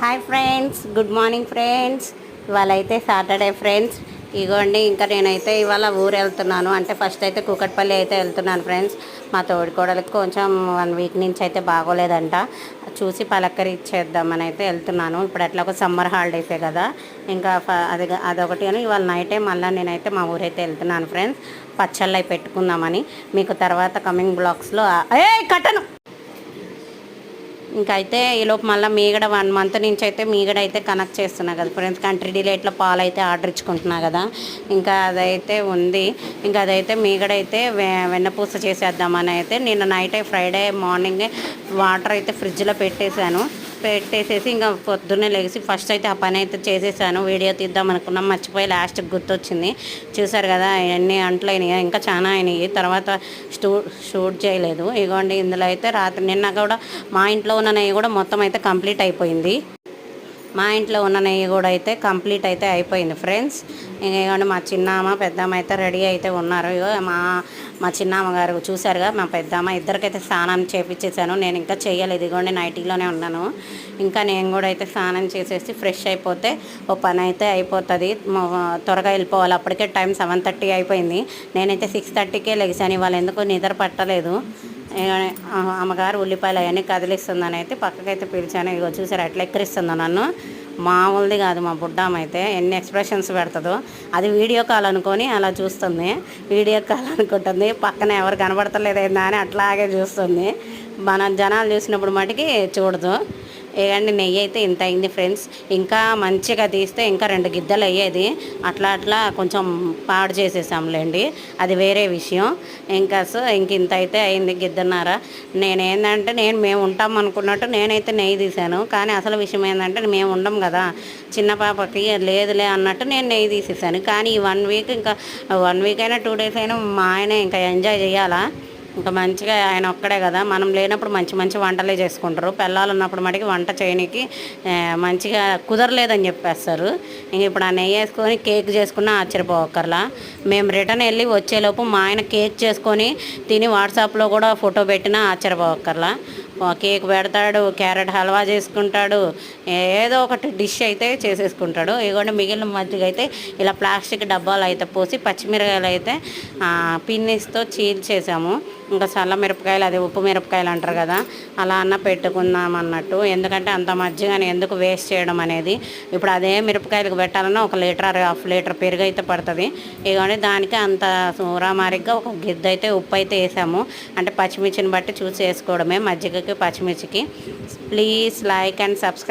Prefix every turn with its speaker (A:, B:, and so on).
A: Hi friends good morning friends ఇవాళ అయితే Saturday friends ఇగోండి ఇంకా నేనైతే ఇవాళ ఊరు వెళ్తున్నాను అంటే ఫస్ట్ అయితే కూకట్పల్లి అయితే వెళ్తున్నాను ఫ్రెండ్స్ మా తోడికోడలికి కొంచెం వన్ వీక్ నుంచి అయితే బాగోలేదంట. చూసి పలక్కరి ఇచ్చేద్దామని అయితే వెళ్తున్నాను. ఇప్పుడు అట్లా ఒక సమ్మర్ హాలిడేసే కదా. ఇంకా అది అదొకటి అని ఇవాళ నైటే మళ్ళీ నేనైతే మా ఊరైతే వెళ్తున్నాను ఫ్రెండ్స్ పచ్చళ్ళు పెట్టుకుందామని. మీకు తర్వాత కమింగ్ బ్లాగ్స్లో ఏ కట్టను! ఇంకైతే అయితే ఈలోపు మళ్ళీ మీగడ వన్ మంత్ నుంచి అయితే మీగడ అయితే కనెక్ట్ చేస్తున్నా కదా ఫ్రెండ్స్. కంట్రీ డిలేట్లో పాలు అయితే ఆర్డర్ ఇచ్చుకుంటున్నా కదా. ఇంకా అదైతే ఉంది. ఇంకా అదైతే మీగడ అయితే వె- వెన్నపూస చేసేద్దామని అయితే నిన్న నైట్ ఫ్రైడే మార్నింగ్ వాటర్ అయితే ఫ్రిడ్జ్లో పెట్టేశాను. పెట్టేసేసి ఇంకా పొద్దున్నే లేచి ఫస్ట్ అయితే ఆ పని అయితే చేసేసాను. వీడియో తీద్దాం అనుకున్నాం. మర్చిపోయి లాస్ట్కి గుర్తొచ్చింది. చూసారు కదా అన్ని అంట్లు అయినాయి ఇంకా చాలా అయినాయి. తర్వాత స్టూ షూట్ చేయలేదు. ఇగోండి ఇందులో అయితే రాత్రి నిన్న కూడా మా ఇంట్లో ఉన్నవి కూడా మొత్తం అయితే కంప్లీట్ అయిపోయింది. మా ఇంట్లో ఉన్న నెయ్యి కూడా అయితే కంప్లీట్ అయితే అయిపోయింది ఫ్రెండ్స్. ఇంకేమంటే మా చిన్నమ్మ పెద్దమ్మ అయితే రెడీ అయితే ఉన్నారు. మా మా చిన్నమ్మ గారు చూశారుగా మా పెద్దమ్మ ఇద్దరికైతే స్నానం చేపించేసాను నేను ఇంకా చేయలేదు ఇదిగోండి నైటీలోనే ఉన్నాను. ఇంకా నేను కూడా అయితే స్నానం చేసేసి ఫ్రెష్ అయిపోతే ఓ పని అయితే అయిపోతుంది. త్వరగా వెళ్ళిపోవాలి. అప్పటికే టైం సెవెన్ థర్టీ అయిపోయింది. నేనైతే సిక్స్ థర్టీకే లెగిసాను. ఇవాళ ఎందుకు నిద్ర పట్టలేదు. అమ్మగారు ఉల్లిపాయలు అవన్నీ కదిలిస్తుందని అయితే పక్కకైతే పిలిచాను. ఇగో చూసారు ఎట్లా ఎక్కిరిస్తుందో నన్ను. మామూలుది కాదు మా బుడ్డామ అయితే ఎన్ని ఎక్స్ప్రెషన్స్ పెడుతుందో. అది వీడియో కాల్ అనుకొని అలా చూస్తుంది. వీడియో కాల్ అనుకుంటుంది. పక్కన ఎవరు కనబడతలేదేందా అని అట్లాగే చూస్తుంది. మన జనాలు చూసినప్పుడు మటుకి చూడదు. ఏకండి నెయ్యి అయితే ఇంత అయింది ఫ్రెండ్స్. ఇంకా మంచిగా తీస్తే ఇంకా రెండు గిద్దలు అయ్యేది. అట్లా అట్లా కొంచెం పాడు చేసేసాంలేండి. అది వేరే విషయం. ఇంకా సో ఇంక ఇంత అయితే అయింది గిద్దన్నారా. నేను ఏంటంటే నేను మేము ఉంటాం అనుకున్నట్టు నేనైతే నెయ్యి తీసాను కానీ అసలు విషయం ఏంటంటే మేము ఉండం కదా. చిన్న పాపకి లేదులే అన్నట్టు నేను నెయ్యి తీసేసాను. కానీ ఈ వన్ వీక్ ఇంకా వన్ వీక్ అయినా టూ డేస్ అయినా మా ఆయన ఇంకా ఎంజాయ్ చేయాలా? ఇంకా మంచిగా ఆయన ఒక్కడే కదా. మనం లేనప్పుడు మంచి మంచి వంటలే చేసుకుంటారు. పిల్లలు ఉన్నప్పుడు మటుకి వంట చేయడానికి మంచిగా కుదరలేదని చెప్పేస్తారు. ఇంక ఇప్పుడు ఆ నెయ్యి వేసుకొని కేక్ చేసుకున్న ఆశ్చర్యపోకర్లా మేము రిటర్న్ వెళ్ళి వచ్చేలోపు మా ఆయన కేక్ చేసుకొని తిని వాట్సాప్లో కూడా ఫోటో పెట్టినా ఆశ్చర్యపోకర్లా కేక్ పెడతాడు క్యారెట్ హల్వా చేసుకుంటాడు ఏదో ఒకటి డిష్ అయితే చేసేసుకుంటాడు. ఇదిగోండి మిగిలిన మజ్జిగ అయితే ఇలా ప్లాస్టిక్ డబ్బాలు అయితే పోసి పచ్చిమిరకాయలు అయితే పిన్నిస్తో పిన్నిస్తో చీల్చేసాము ఇంకా చల్ల మిరపకాయలు అదే ఉప్పు మిరపకాయలు అంటారు కదా అలా అన్న పెట్టుకుందాం అన్నట్టు. ఎందుకంటే అంత మజ్జిగని ఎందుకు వేస్ట్ చేయడం అనేది ఇప్పుడు అదే మిరపకాయలకు పెట్టాలన్నా ఒక లీటర్ హాఫ్ లీటర్ పెరుగు అయితే పడుతుంది. ఇవన్నీ దానికి అంత సూరామారిగ్గా ఒక గిద్ద అయితే ఉప్పు అయితే వేసాము. అంటే పచ్చిమిర్చిని బట్టి చూసి వేసుకోవడమే మజ్జిగకి పచ్చిమిర్చికి. Please like and subscribe.